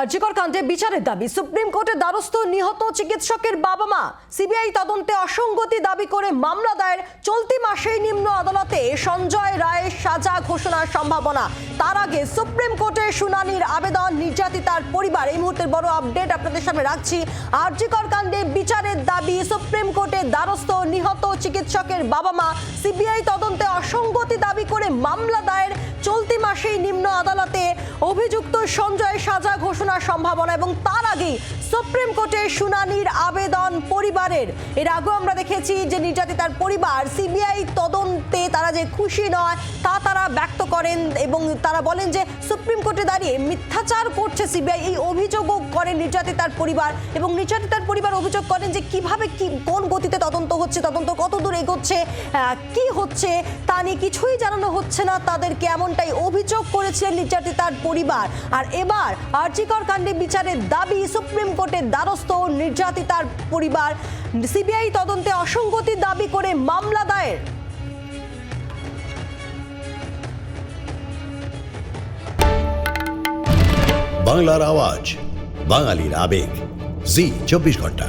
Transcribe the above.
আরজিকর কাণ্ডে বিচারের দাবি। সুপ্রিম কোর্টের দ্বারস্থ নিহত চিকিৎসকের বাবা মা সিবিআই তদন্তে অসঙ্গতি দাবি করে মামলা দায়ের চলতি মাসেই নিম্ন আদালতে সঞ্জয় রায়ের সাজা ঘোষণার সম্ভাবনা। তার আগে সুপ্রিম কোর্টের শুনানির আবেদন, নির্যাতিতার পরিবার। এই মুহূর্তের বড় আপডেট আপনাদের সামনে রাখছি। আরজিকর কাণ্ডে বিচারের দাবি, সুপ্রিম কোর্টের দ্বারস্থ নিহত চিকিৎসকের বাবা মা সিবিআই তদন্তে অসঙ্গতি দাবি করে মামলা দায়ের চলতি মাসেই নিম্ন আদালতে অভিযুক্ত সঞ্জয় ঘোষণার সম্ভাবনা এবং তার আগেই সুপ্রিম কোর্টে শুনানির আবেদন পরিবারের। এর আগেও আমরা দেখেছি যে নির্যাতিতার পরিবার সিবিআই তদন্তে তারা যে খুশি নয়, তা তারা ব্যক্ত করেন এবং তারা বলেন যে সুপ্রিম কোর্টে দাঁড়িয়ে মিথ্যাচার করছে সিবিআই। এই অভিযোগও করেন নির্যাতিতার পরিবার এবং নির্যাতিতার পরিবার অভিযোগ করেন যে কীভাবে কি, কোন গতিতে তদন্ত হচ্ছে, তদন্ত কত দূর এগোচ্ছে কি হচ্ছে, তা নিয়ে কিছুই জানানো হচ্ছে না। তাদেরকে এমনটাই অভিযোগ করেছিলেন নির্যাতিতার পরিবার। আর এবার আর্জিকর কাণ্ডে বিচারের দাবি সুপ্রিম কোর্টের দ্বারস্থ নির্যাতিতার পরিবার। সিবিআই তদন্তে অসঙ্গতি দাবি করে মামলা দায়ের। বাংলার আওয়াজ, বাঙালির আবেগ। জি, চব্বিশ ঘণ্টা।